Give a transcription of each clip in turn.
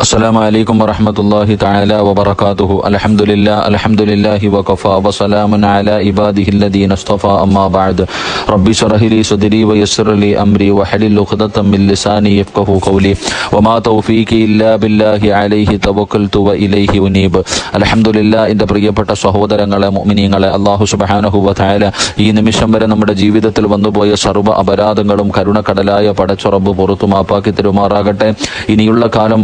السلام عليكم ورحمة الله تعالى وبركاته الحمد لله الحمد لله وكفى وسلام على عباده الذين اصطفى أما بعد رب اشرح لي صدري ويسر لي أمري وحلل عقدة من لساني يفقه قولي وما توفيقي إلا بالله عليه توكلت وإليه أنيب الحمد لله എൻ്റെ പ്രിയപ്പെട്ട സഹോദരങ്ങളെ മുഅ്മിനീങ്ങളെ അല്ലാഹു സുബ്ഹാനഹു വ തആല ഈ നിമിഷം വരെ നമ്മുടെ ജീവിതത്തിൽ വന്നുപോയ സർവ്വ അപരാധങ്ങളും കരുണക്കടലായ പടച്ചുറബ് പുറത്തു മാപ്പാക്കി തരുമാറാകട്ടെ ഇനിയുള്ള കാലം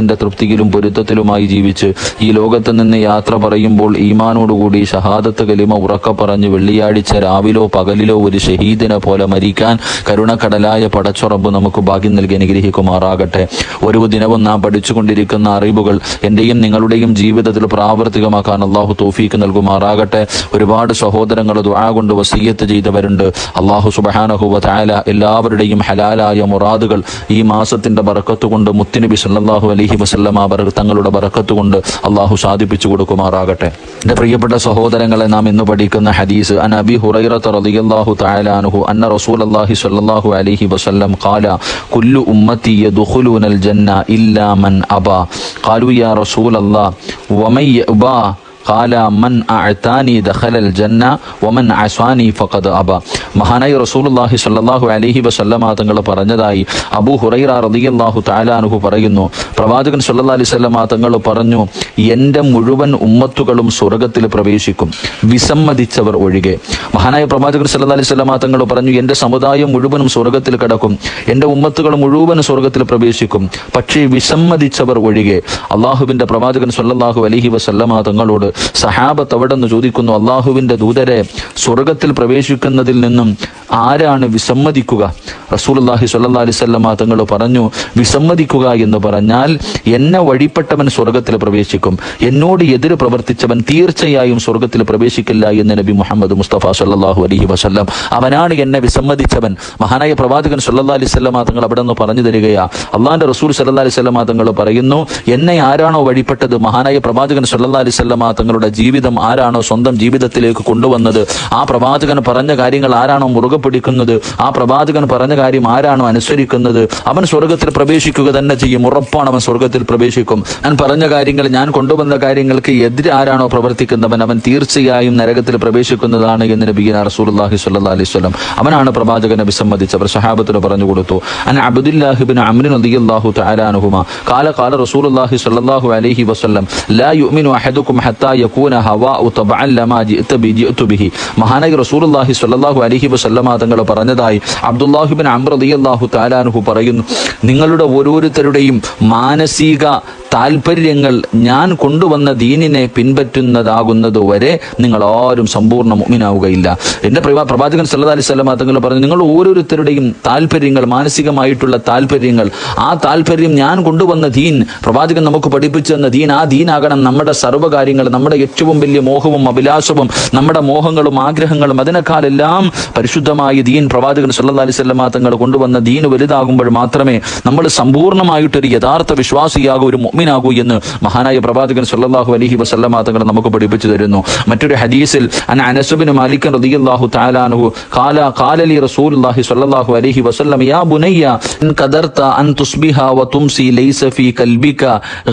അള്ളാഹുവിന്റെ തൃപ്തിയിലും പൊരുത്തത്തിലുമായി ജീവിച്ച് ഈ ലോകത്ത് നിന്ന് യാത്ര പറയുമ്പോൾ ഈമാനോടുകൂടി ഷഹാദത്ത് കലിമ ഉറക്ക പറഞ്ഞ് വെള്ളിയാഴ്ച രാവിലോ പകലിലോ ഒരു ഷഹീദിനെ പോലെ മരിക്കാൻ കരുണക്കടലായ പടച്ചുറബ് നമുക്ക് ഭാഗ്യം നൽകി അനുഗ്രഹിക്കുമാറാകട്ടെ. ഒരു ദിനവും നാം പഠിച്ചുകൊണ്ടിരിക്കുന്ന അറിവുകൾ എന്റെയും നിങ്ങളുടെയും ജീവിതത്തിൽ പ്രാവർത്തികമാക്കാൻ അള്ളാഹു തോഫീക്ക് നൽകുമാറാകട്ടെ. ഒരുപാട് സഹോദരങ്ങൾ ദുആ കൊണ്ട് വസീയത്ത് ചെയ്തവരുണ്ട്. അള്ളാഹു സുബഹാനഹുവ താല എല്ലാവരുടെയും ഹലാലായ മുറാദുകൾ ഈ മാസത്തിന്റെ ബറക്കത്ത് കൊണ്ട് മുത്തിനബി സല്ലാഹു അലൈഹി വസല്ലമ ബറ തങ്ങളുടെ ബറക്കത്ത് കൊണ്ട് അള്ളാഹു സാധിപ്പിച്ചു കൊടുക്കുമാറാകട്ടെ. എന്റെ പ്രിയപ്പെട്ട സഹോദരങ്ങളെ നാം ഇന്ന് പഠിക്കുന്ന ഹദീസ് അൻ അന്ന റസൂലുള്ളാഹി സ്വല്ലല്ലാഹു അലൈഹി വസല്ലം ഖാല കുല്ലു ഉമ്മത്തി ജന്ന ഇല്ലാ മൻ അബാ ഖാലു യാ റസൂലല്ലാഹ് വമൻ ഖാല മൻ അഅതാനി ദഖലൽ ജന്ന വമൻ അസാനി ഫഖദ് അബ മഹാനായി റസൂലുള്ളാഹി സ്വല്ലല്ലാഹു അലൈഹി വസല്ലമ തങ്ങൾ പറഞ്ഞതായി അബൂ ഹുറൈറ റളിയല്ലാഹു തആലാനുഹു പറയുന്നു. പ്രവാചകൻ സല്ലല്ലാഹു അലൈഹി വസല്ലമ തങ്ങൾ പറഞ്ഞു എന്റെ മുഴുവൻ ഉമ്മത്തുകളും സ്വർഗത്തിൽ പ്രവേശിക്കും. വിസമ്മതിച്ചവർ ഒഴികെ. മഹാനായ പ്രവാചകൻ സല്ലല്ലാഹു അലൈഹി വസല്ലമ തങ്ങൾ പറഞ്ഞു എന്റെ സമുദായം മുഴുവനും സ്വർഗത്തിൽ കടക്കും. എന്റെ ഉമ്മത്തുകൾ മുഴുവൻ സ്വർഗത്തിൽ പ്രവേശിക്കും. പക്ഷേ വിസമ്മതിച്ചവർ ഒഴികെ. അള്ളാഹുവിന്റെ പ്രവാചകൻ സല്ലല്ലാഹു അലൈഹി വസല്ലമ തങ്ങളോട് സഹാബത്ത് അവിടെ നിന്ന് ചോദിക്കുന്നു അള്ളാഹുവിന്റെ ദൂതരെ സ്വർഗത്തിൽ പ്രവേശിക്കുന്നതിൽ നിന്നും ആരാണ് വിസമ്മതിക്കുക? റസൂൽ അള്ളാഹി അലൈഹി വസല്ലമ തങ്ങൾ പറഞ്ഞു വിസമ്മതിക്കുക എന്ന് പറഞ്ഞാൽ എന്നെ വഴിപ്പെട്ടവൻ സ്വർഗത്തിൽ പ്രവേശിക്കും. എന്നോട് എതിര് പ്രവർത്തിച്ചവൻ തീർച്ചയായും സ്വർഗത്തിൽ പ്രവേശിക്കില്ല എന്ന് നബി മുഹമ്മദ് മുസ്തഫ സല്ലാഹു അലഹി വസ്ല്ലാം അവനാണ് എന്നെ വിസമ്മതിച്ചവൻ. മഹാനായ പ്രവാചകൻ സല്ലാ അലൈഹി സ്വല്ലാ തങ്ങൾ അവിടെ നിന്ന് പറഞ്ഞു തരികയാ അള്ളാഹിന്റെ റസൂൽ സല്ലാ അലൈഹി സ്വല്ലാ തങ്ങൾ പറയുന്നു എന്നെ ആരാണോ വഴിപ്പെട്ടത്? മഹാനായ പ്രവാചകൻ സല്ലാ അലൈഹി വസല്ലമ തങ്ങളുടെ ജീവിതം ആരാണോ സ്വന്തം ജീവിതത്തിലേക്ക് കൊണ്ടുവന്നത്? ആ പ്രവാചകൻ പറഞ്ഞ കാര്യങ്ങൾ ആരാണോ മുറുകെ പിടിക്കുന്നത്? ആ പ്രവാചകൻ പറഞ്ഞ കാര്യം ആരാണോ അനുസരിക്കുന്നത്? അവൻ സ്വർഗത്തിൽ പ്രവേശിക്കുക തന്നെ ചെയ്യും. ഉറപ്പാണ് അവൻ സ്വർഗത്തിൽ പ്രവേശിക്കും. ഞാൻ പറഞ്ഞ കാര്യങ്ങൾ ഞാൻ കൊണ്ടുവന്ന കാര്യങ്ങൾക്ക് എതിരെ ആരാണോ പ്രവർത്തിക്കുന്നവൻ അവൻ തീർച്ചയായും നരകത്തിൽ പ്രവേശിക്കുന്നതാണ് എന്ന് നബീന റസൂലുള്ളാഹി സ്വല്ലല്ലാഹി അലൈഹി വസല്ലം അവനാണ് പ്രവാചകനെ വിസമ്മതിച്ചവർ സഹാബത്തിന് പറഞ്ഞു കൊടുത്തു അൻ അബ്ദുല്ലാഹിബിൻ അമ്രിൻ റളിയല്ലാഹു തആല കാല ഖാല റസൂലുള്ളാഹി സ്വല്ലല്ലാഹു അലൈഹി വസല്ലം ലാ യുഅ്മിനു അഹദുക്കും ഹത്താ മഹാനായ റസൂലുള്ളാഹി സ്വല്ലല്ലാഹു അലൈഹി വസല്ലമ തങ്ങൾ പറഞ്ഞതായി അബ്ദുല്ലാഹിബിൻ തആല അൻഹു പറയുന്നു. നിങ്ങളുടെ ഓരോരുത്തരുടെയും മാനസിക താല്പര്യങ്ങൾ ഞാൻ കൊണ്ടുവന്ന ദീനിനെ പിൻപറ്റുന്നതാകുന്നത് വരെ നിങ്ങൾ ആരും സമ്പൂർണ മുഗ്നാവുകയില്ല പ്രവാ പ്രവാചകൻ സല്ലാ അലൈഹി വസല്ലം തങ്ങൾ പറഞ്ഞു നിങ്ങൾ ഓരോരുത്തരുടെയും താല്പര്യങ്ങൾ മാനസികമായിട്ടുള്ള താല്പര്യങ്ങൾ ആ താല്പര്യം ഞാൻ കൊണ്ടുവന്ന ദീൻ പ്രവാചകൻ നമുക്ക് പഠിപ്പിച്ചു തന്ന ദീൻ ആ ദീനാകണം നമ്മുടെ സർവകാര്യങ്ങൾ നമ്മുടെ ഏറ്റവും വലിയ മോഹവും അഭിലാഷവും നമ്മുടെ മോഹങ്ങളും ആഗ്രഹങ്ങളും അതിനേക്കാളെല്ലാം പരിശുദ്ധമായ ദീൻ പ്രവാചകൻ സല്ലല്ലാഹു അലൈഹി വസല്ലം തങ്ങൾ കൊണ്ടുവന്ന ദീൻ വലുതാകുമ്പോൾ മാത്രമേ നമ്മൾ സമ്പൂർണ്ണമായിട്ടൊരു യഥാർത്ഥ വിശ്വാസിയാകൂ ഒരു മുഅ്മിനാകൂ എന്ന് മഹാനായ പ്രവാചകൻ സല്ലല്ലാഹു അലൈഹി വസല്ലമ തങ്ങൾ നമുക്ക് പഠിപ്പിച്ചു തരുന്നു മറ്റൊരു ഹദീസിൽ അൻ അനസ് ബിൻ മാലിക് റളിയല്ലാഹു തആല അൻഹു ഖാല ഖാല ലി റസൂലുള്ളാഹി സ്വല്ലല്ലാഹു അലൈഹി വസല്ലം യാ ബുനയ്യ ഇൻ ഖദർത അൻ തുസ്ബിഹ വ തുംസി ലൈസ ഫീ കൽബിക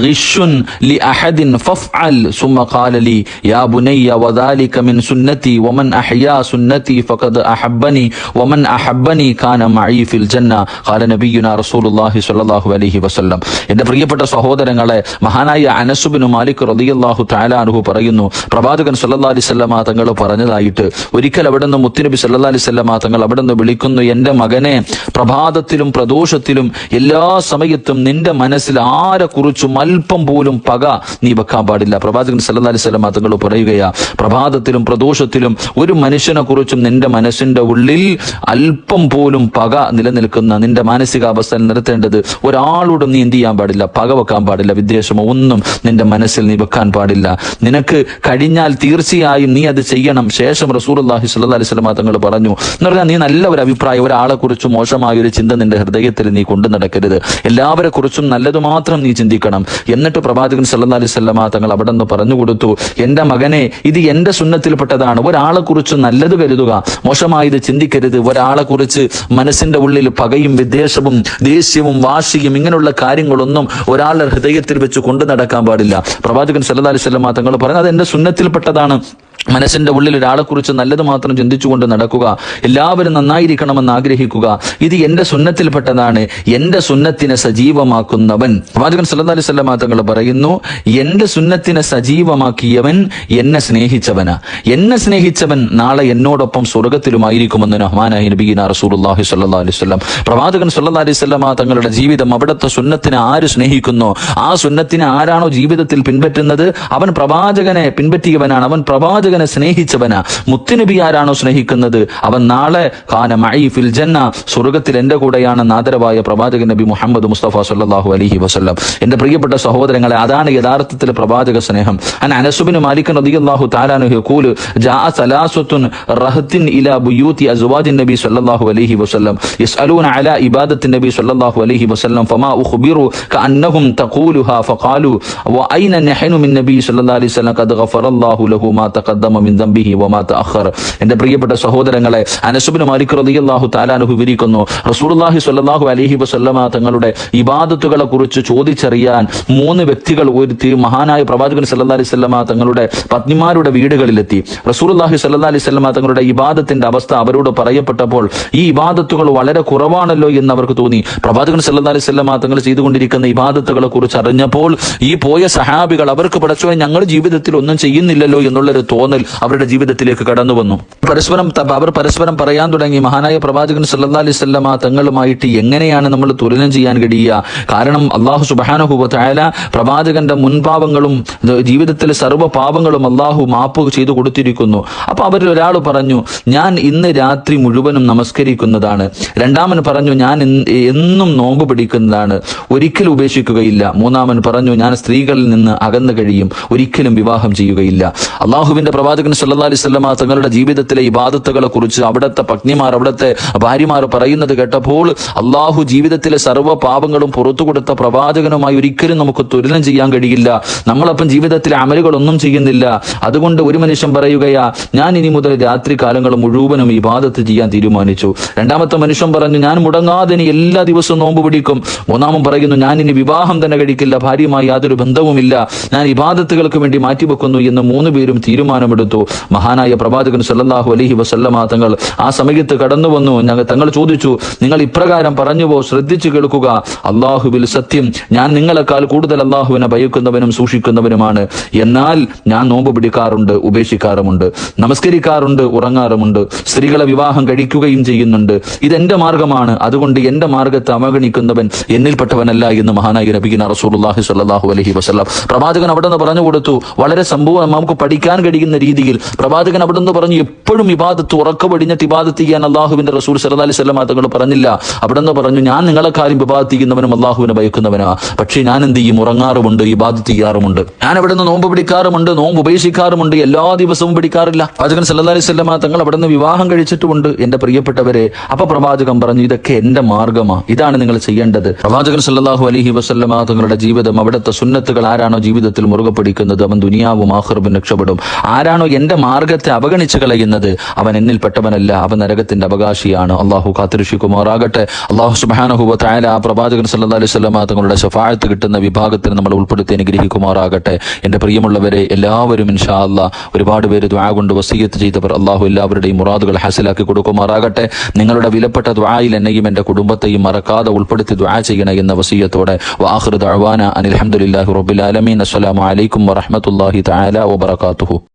ഗിഷുൻ ലി അഹദിൻ ഫഫ്അൽ ثم قال لي يا بني وذلك من سنتي ومن أحيا سنتي فقد أحبني ومن أحبني كان معي في الجنة قال نبينا رسول الله صلى الله عليه وسلم എന്റെ പ്രിയപ്പെട്ട സഹോദരങ്ങളെ മഹാനായ അനസുബിന് മാലിക് റളിയല്ലാഹു തആല അൻഹു പറയുന്നു പ്രവാചകൻ സല്ലല്ലാഹു അലൈഹി വസല്ലമ തങ്ങൾ പറഞ്ഞതായിട്ട് ഒരിക്കൽ അവിടെ നിന്ന് മുത്തുനബി സല്ലല്ലാഹു അലൈഹി വസല്ലമ തങ്ങൾ അവിടെ നിന്ന് വിളിക്കുന്നു എൻ്റെ മകനെ പ്രഭാതത്തിലും പ്രദോഷത്തിലും എല്ലാ സമയത്തും നിന്റെ മനസ്സിൽ ആരെ കുറിച്ചും അല്പം പോലും പക നീ വെക്കാൻ പാടില്ല പ്രവാചകൻ സല്ലല്ലാഹു അലൈഹി തങ്ങൾ പറയുകയാ പ്രഭാതത്തിലും പ്രദോഷത്തിലും ഒരു മനുഷ്യനെ കുറിച്ചും നിന്റെ മനസ്സിന്റെ ഉള്ളിൽ അല്പം പോലും പക നിലനിൽക്കുന്ന നിന്റെ മാനസികാവസ്ഥ നിർത്തേണ്ടത് ഒരാളോടും നീ എന്ത് ചെയ്യാൻ പാടില്ല പക വെക്കാൻ പാടില്ല വിദ്വേഷമോ ഒന്നും നിന്റെ മനസ്സിൽ നീ വെക്കാൻ പാടില്ല. നിനക്ക് കഴിഞ്ഞാൽ തീർച്ചയായും നീ അത് ചെയ്യണം. ശേഷം റസൂലുള്ളാഹി സ്വല്ലല്ലാഹി അലൈഹി വസല്ലം തങ്ങൾ പറഞ്ഞു. എന്ന് പറഞ്ഞാൽ നീ നല്ല ഒരു അഭിപ്രായം ഒരാളെ കുറിച്ച് മോശമായ ഒരു ചിന്ത നിന്റെ ഹൃദയത്തിൽ നീ കൊണ്ടു നടക്കരുത്. എല്ലാവരെ കുറിച്ചും നല്ലത് മാത്രം നീ ചിന്തിക്കണം. എന്നിട്ട് പ്രവാചകൻ സല്ലാ അലൈഹി വസല്ലം തങ്ങൾ അവിടെ നിന്ന് പറഞ്ഞു കൊടുത്തു. എന്റെ മകനെ ഇത് എന്റെ സുന്നത്തിൽപ്പെട്ടതാണ്. ഒരാളെ കുറിച്ച് നല്ലത് കരുതുക. മോശമായത് ചിന്തിക്കരുത്. ഒരാളെ കുറിച്ച് മനസ്സിന്റെ ഉള്ളിൽ പകയും വിദ്വേഷവും ദേഷ്യവും വാശിയും ഇങ്ങനെയുള്ള കാര്യങ്ങളൊന്നും ഒരാളുടെ ഹൃദയത്തിൽ വെച്ച് കൊണ്ടു നടക്കാൻ പാടില്ല. പ്രവാചകൻ സല്ലല്ലാഹി അലൈഹി വസല്ലം തങ്ങൾ പറയുന്നത് അത് എന്റെ സുന്നത്തിൽപ്പെട്ടതാണ്. മനസ്സിന്റെ ഉള്ളിൽ ഒരാളെക്കുറിച്ച് നല്ലത് മാത്രം ചിന്തിച്ചുകൊണ്ട് നടക്കുക എല്ലാവരും നന്നായിരിക്കണമെന്ന് ആഗ്രഹിക്കുക. ഇത് എന്റെ സുന്നത്തിൽപ്പെട്ടതാണ്. എന്റെ സുന്നത്തിനെ സജീവമാക്കുന്നവൻ. വാചകൻ സല്ലല്ലാഹു അലൈഹി വസല്ലം തങ്ങൾ പറയുന്നു എന്റെ സുന്നത്തിനെ സജീവമാക്കിയവൻ എന്നെ സ്നേഹിച്ചവനാ. എന്നെ സ്നേഹിച്ചവൻ നാളെ എന്നോടൊപ്പം സ്വർഗത്തിലുമായിരിക്കുമെന്ന് റഹ്മാനായി നബീന റസൂലുള്ളാഹി സ്വല്ലാ അലൈഹി വസല്ലം പ്രവാചകൻ സല്ലാ അലൈഹി വസല്ലം തങ്ങളുടെ ജീവിതം അവിടുത്തെ സുന്നത്തിനെ ആര് സ്നേഹിക്കുന്നു? ആ സുന്നത്തിനെ ആരാണോ ജീവിതത്തിൽ പിൻപറ്റുന്നത്? അവൻ പ്രവാചകനെ പിൻപറ്റിയവനാണ്. അവൻ പ്രവാചകനെ സ്നേഹിച്ചവനാ. മുത്തുനബി ആരാണോ സ്നേഹിക്കുന്നത്? അവൻ നാളെ കാന മഈ ഫിൽ ജന്ന സ്വർഗത്തിൽ എന്റെ കൂടെയാണ് നാദരവായ പ്രവാചകൻ നബി മുഹമ്മദ് മുസ്തഫ സല്ലല്ലാഹു അലഹി വസ്ലം എന്റെ പ്രിയപ്പെട്ട സഹോദരങ്ങളെ അതാണ് യഥാർത്ഥത്തിൽ പ്രവാചക സ്നേഹം. അൻ അനസുബിന് മാലിക് റളിയല്ലാഹു തആലാനു യഖൂലു ജാഅ സലാസത്തുൻ റഹത്തിൻ ഇലാ ബുയൂത്തി അസ്വാജിൻ നബി സല്ലല്ലാഹു അലൈഹി വസല്ലം. യസ്അലൂന അലാ ഇബാദത്തിൻ നബി സല്ലല്ലാഹു അലൈഹി വസല്ലം ഫമാ ഉഖ്ബിറു കഅന്നഹും തഖൂലുഹാ ഫഖാലു വഅയ്ന നഹ്നു മിൻ നബി സല്ലല്ലാഹു അലൈഹി വസല്ലം ഖദ് ഗഫറല്ലാഹു ലഹു മാ തഖദ്ദമ. എന്റെ പ്രിയപ്പെട്ട സഹോദരങ്ങളെ അനസുബിന് മാലിക് തആലാനു വിവരിക്കുന്നു റസൂലുള്ളാഹി സ്വല്ലല്ലാഹു അലൈഹി വസല്ലമ തങ്ങളുടെ ഇബാദത്തുകളെ കുറിച്ച് ചോദിച്ചറിയാൻ മൂന്ന് വ്യക്തികൾ ഒരു മഹാനായ പ്രവാചകൻ സല്ലാ അലൈഹി വസല്ലമ തങ്ങളുടെ പത്നിമാരുടെ വീടുകളിലെത്തി. റസൂലുള്ളാഹി സല്ലാ അലൈഹി വസല്ലമ തങ്ങളുടെ ഇബാദത്തിന്റെ അവസ്ഥ അവരോട് പറയപ്പെട്ടപ്പോൾ ഈ ഇബാദത്തുകൾ വളരെ കുറവാണല്ലോ എന്ന് അവർക്ക് തോന്നി. പ്രവാചകൻ സല്ലാ അലൈഹി വസല്ലമ തങ്ങൾ ചെയ്തുകൊണ്ടിരിക്കുന്ന ഇബാദത്തുകളെ കുറിച്ച് അറിഞ്ഞപ്പോൾ ഈ പോയ സഹാബികൾ അവർക്ക് പടച്ചോനെ ഞങ്ങൾ ജീവിതത്തിൽ ഒന്നും ചെയ്യുന്നില്ലല്ലോ എന്നുള്ളൊരു തോന്നൽ അവരുടെ ജീവിതത്തിലേക്ക് കടന്നു വന്നു. പരസ്പരം അവർ പരസ്പരം പറയാൻ തുടങ്ങി. മഹാനായ പ്രവാചകൻ സല്ലാ അലൈഹി വസല്ലമ തങ്ങളുമായിട്ട് എങ്ങനെയാണ് നമ്മൾ തുലനം ചെയ്യാൻ കഴിയുക? കാരണം അള്ളാഹു സുബ്ഹാനഹു വതആല പ്രവാചകന്റെ മുൻപാവങ്ങളും ജീവിതത്തിലെ സർവ പാപങ്ങളും അള്ളാഹു മാപ്പ് ചെയ്തു കൊടുത്തിരിക്കുന്നു. അപ്പൊ അവരിൽ ഒരാൾ പറഞ്ഞു ഞാൻ ഇന്ന് രാത്രി മുഴുവനും നമസ്കരിക്കുന്നതാണ്. രണ്ടാമൻ പറഞ്ഞു ഞാൻ എന്നും നോമ്പ് പിടിക്കുന്നതാണ്. ഒരിക്കലും ഉപേക്ഷിക്കുകയില്ല. മൂന്നാമൻ പറഞ്ഞു ഞാൻ സ്ത്രീകളിൽ നിന്ന് അകന്നു കഴിയും. ഒരിക്കലും വിവാഹം ചെയ്യുകയില്ല. അള്ളാഹുവിന്റെ പ്രവാചകൻ സല്ലല്ലാഹു അലൈഹി വസല്ലമ തങ്ങളുടെ ജീവിതത്തിലെ ഇബാദത്തുകളെ കുറിച്ച് അവിടുത്തെ പത്നിമാർ അവിടുത്തെ ഭാര്യമാർ പറയുന്നത് കേട്ടപ്പോൾ അള്ളാഹു ജീവിതത്തിലെ സർവ പാപങ്ങളും പുറത്തു കൊടുത്ത പ്രവാചകനുമായി ഒരിക്കലും നമുക്ക് തുലനം ചെയ്യാൻ കഴിയില്ല. നമ്മളപ്പം ജീവിതത്തിലെ അമലുകളൊന്നും ചെയ്യുന്നില്ല. അതുകൊണ്ട് ഒരു മനുഷ്യൻ പറയുകയാ ഞാൻ ഇനി മുതൽ രാത്രി കാലങ്ങൾ മുഴുവനും ഇബാദത്ത് ചെയ്യാൻ തീരുമാനിച്ചു. രണ്ടാമത്തെ മനുഷ്യൻ പറഞ്ഞു ഞാൻ മുടങ്ങാതെ ഇനി എല്ലാ ദിവസവും നോമ്പ് പിടിക്കും. മൂന്നാമൻ പറയുന്നു ഞാൻ ഇനി വിവാഹം തന്നെ കഴിക്കില്ല ഭാര്യയുമായി യാതൊരു ബന്ധവുമില്ല. ഞാൻ ഇബാദത്തുകൾക്ക് വേണ്ടി മാറ്റിവെക്കുന്നു എന്ന് മൂന്ന് പേരും തീരുമാനമെടുത്തു മഹാനായ പ്രവാചകൻ സല്ലാഹു അലഹി വസല്ലമ തങ്ങൾ ആ സമയത്ത് കടന്നു വന്നു. ഞങ്ങൾ തങ്ങൾ ചോദിച്ചു നിങ്ങൾ ഇപ്രകാരം പറഞ്ഞുവോ? ശ്രദ്ധിച്ചു കേൾക്കുക. അള്ളാഹുവിൽ സത്യം ഞാൻ നിങ്ങളെക്കാൾ കൂടുതൽ അള്ളാഹുവിനെ ഭയക്കുന്നവനും സൂക്ഷിക്കുന്നവനുമാണ്. എന്നാൽ ഞാൻ നോമ്പ് പിടിക്കാറുണ്ട് ഉപേക്ഷിക്കാറുമുണ്ട് നമസ്കരിക്കാറുണ്ട് ഉറങ്ങാറുമുണ്ട് സ്ത്രീകളെ വിവാഹം കഴിക്കുകയും ചെയ്യുന്നുണ്ട്. ഇതെന്റെ മാർഗമാണ്. അതുകൊണ്ട് എന്റെ മാർഗത്തെ അവഗണിക്കുന്നവൻ എന്നിൽപ്പെട്ടവനല്ല എന്ന് മഹാനായ നബിഗിന റസൂലുള്ളാഹി സ്വല്ലല്ലാഹു അലഹി വസ്ലാം പ്രവാചകൻ അവിടെ നിന്ന് പറഞ്ഞു കൊടുത്തു. വളരെ സംഭവം നമുക്ക് പഠിക്കാൻ കഴിയുന്ന രീതിയിൽ പ്രവാചകൻ അവിടെ നിന്ന് പറഞ്ഞു എപ്പോഴും ഇബാദത്ത് ഉറക്കപടിഞ്ഞിട്ട് ഇബാദത്ത് ചെയ്യാൻ അള്ളാഹുവിന്റെ റസൂൽ സല്ലല്ലാഹു അലൈഹി തങ്ങൾ പറഞ്ഞില്ല. അവിടെ നിന്ന് പറഞ്ഞു ഞാൻ നിങ്ങളെക്കാരും ഇബാദത്ത് ചെയ്യുന്നവനും അള്ളാഹുവിനെ ഭയക്കുന്നവനാ. പക്ഷേ ഞാൻ എന്ത് ചെയ്യും? ഉറങ്ങാറുമുണ്ട് ഇബാദത്ത് ചെയ്യാറുമുണ്ട്. ഞാൻ അവിടെ നിന്ന് നോമ്പ് പിടിക്കാറുമുണ്ട് നോമ്പ് ഉപേക്ഷിക്കാറുമുണ്ട് എല്ലാ ദിവസവും പിടിക്കാറില്ല. പ്രവാചകൻ സല്ലല്ലാഹു അലൈഹി തങ്ങൾ അവിടെ നിന്ന് വിവാഹം കഴിച്ചിട്ടുമുണ്ട് എന്റെ പ്രിയപ്പെട്ടവരെ. അപ്പൊ പ്രവാചകൻ പറഞ്ഞു ഇതൊക്കെ എന്റെ മാർഗമാ. ഇതാണ് നിങ്ങൾ ചെയ്യേണ്ടത്. പ്രവാചകൻ സല്ലാഹു അലഹി വസല്ലമ തങ്ങളുടെ ജീവിതം അവിടുത്തെ സുന്നത്തുകൾ ആരാണോ ജീവിതത്തിൽ മുറുകെ പിടിക്കുന്നത് അവൻ ദുനിയാവും ആഹ്റബും രക്ഷപ്പെടും. ആരാണോ എന്റെ മാർഗത്തെ അവഗണിച്ചു കളയുന്നത്? അവൻ എന്നിൽപ്പെട്ടവനല്ല അവൻ നരകത്തിന്റെ അവകാശിയാണ്. അള്ളാഹു കാത്തിരക്ഷിക്കുമാറാകട്ടെ. അള്ളാഹു സുബാനഹുബ തായാല ആ പ്രവാചകൻ സല്ലാ അലൈഹി വസല്ലമ തങ്ങളുടെ ശഫാഴത്ത് കിട്ടുന്ന വിഭാഗത്തിന് നമ്മൾ ഉൾപ്പെടുത്തി അനുഗ്രഹിക്കുമാറാകട്ടെ. എന്റെ പ്രിയമുള്ളവരെ എല്ലാവരും ഇൻഷാ അല്ല ഒരുപാട് പേര് ദ്വാ കൊണ്ട് വസീയത്ത് ചെയ്തവർ അള്ളാഹു എല്ലാവരുടെയും മുറാദുകൾ ഹാസിലാക്കി കൊടുക്കുമാറാകട്ടെ. നിങ്ങളുടെ വിലപ്പെട്ട ദ്വായിൽ എന്നെയും എന്റെ കുടുംബത്തെയും മറക്കാതെ ഉൾപ്പെടുത്തി ദ്വാ ചെയ്യണ എന്ന വസീയത്തോടെ. വാഹൃദ് അഹ്വാന അനിൽഹമുല്ലാഹി അസ്സലാമു അലൈക്കും വറഹ്മത്തുള്ളാഹി തആല വബറകാതുഹു.